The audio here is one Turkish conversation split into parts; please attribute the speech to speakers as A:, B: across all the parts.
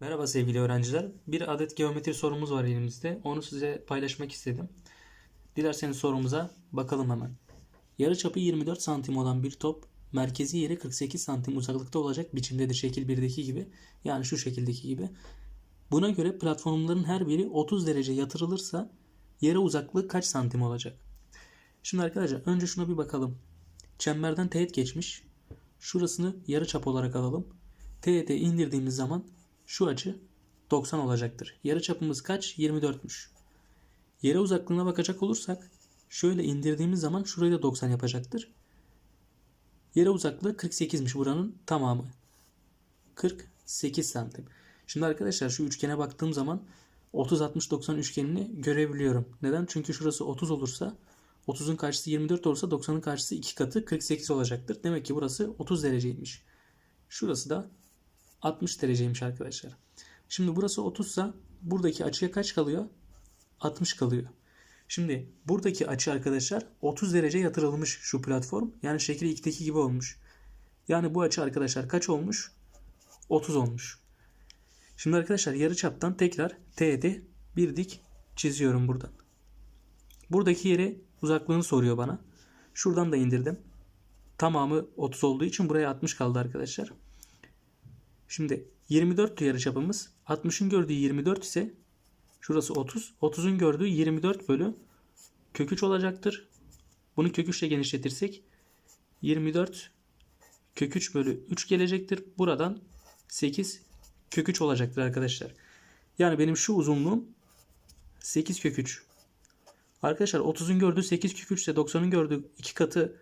A: Merhaba sevgili öğrenciler. Bir adet geometri sorumuz var elimizde. Onu size paylaşmak istedim. Dilerseniz sorumuza bakalım hemen. Yarıçapı 24 santim olan bir top merkezi yere 48 santim uzaklıkta olacak biçimdedir şekil 1'deki gibi. Yani şu şekildeki gibi. Buna göre platformların her biri 30 derece yatırılırsa yere uzaklığı kaç santim olacak? Şimdi arkadaşlar önce şuna bir bakalım. Çemberden teğet geçmiş. Şurasını yarıçap olarak alalım. Teğete indirdiğimiz zaman şu açı 90 olacaktır. Yarıçapımız kaç? 24'müş. Yere uzaklığına bakacak olursak şöyle indirdiğimiz zaman şurayı da 90 yapacaktır. Yere uzaklığı 48'miş buranın tamamı. 48 santim. Şimdi arkadaşlar şu üçgene baktığım zaman 30 60 90 üçgenini görebiliyorum. Neden? Çünkü şurası 30 olursa 30'un karşısı 24 olursa 90'ın karşısı 2 katı 48 olacaktır. Demek ki burası 30 dereceymiş. Şurası da 60 dereceymiş arkadaşlar. Şimdi burası 30 sa buradaki açıya kaç kalıyor? 60 kalıyor. Şimdi buradaki açı arkadaşlar 30 derece yatırılmış şu platform. Yani şekil 2'deki gibi olmuş. Yani bu açı arkadaşlar kaç olmuş? 30 olmuş. Şimdi arkadaşlar yarıçaptan tekrar T'de bir dik çiziyorum buradan. Buradaki yere uzaklığını soruyor bana. Şuradan da indirdim. Tamamı 30 olduğu için buraya 60 kaldı arkadaşlar. Şimdi 24 yarıçapımız. 60'ın gördüğü 24 ise şurası 30. 30'un gördüğü 24 bölü kök 3 olacaktır. Bunu kök 3 ile genişletirsek 24 kök 3 bölü 3 gelecektir. Buradan 8 kök 3 olacaktır arkadaşlar. Yani benim şu uzunluğum 8 kök 3. Arkadaşlar 30'un gördüğü 8 kök 3 ise 90'ın gördüğü 2 katı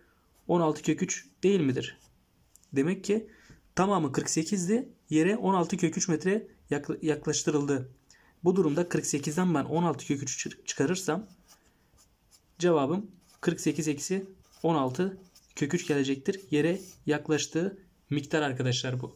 A: 16 kök 3 değil midir? Demek ki tamamı 48'di. Yere 16 kök 3 metre yakla- yaklaştırıldı. Bu durumda 48'den ben 16 kök 3 çıkarırsam cevabım 48 eksi 16 kök 3 gelecektir. Yere yaklaştığı miktar arkadaşlar bu.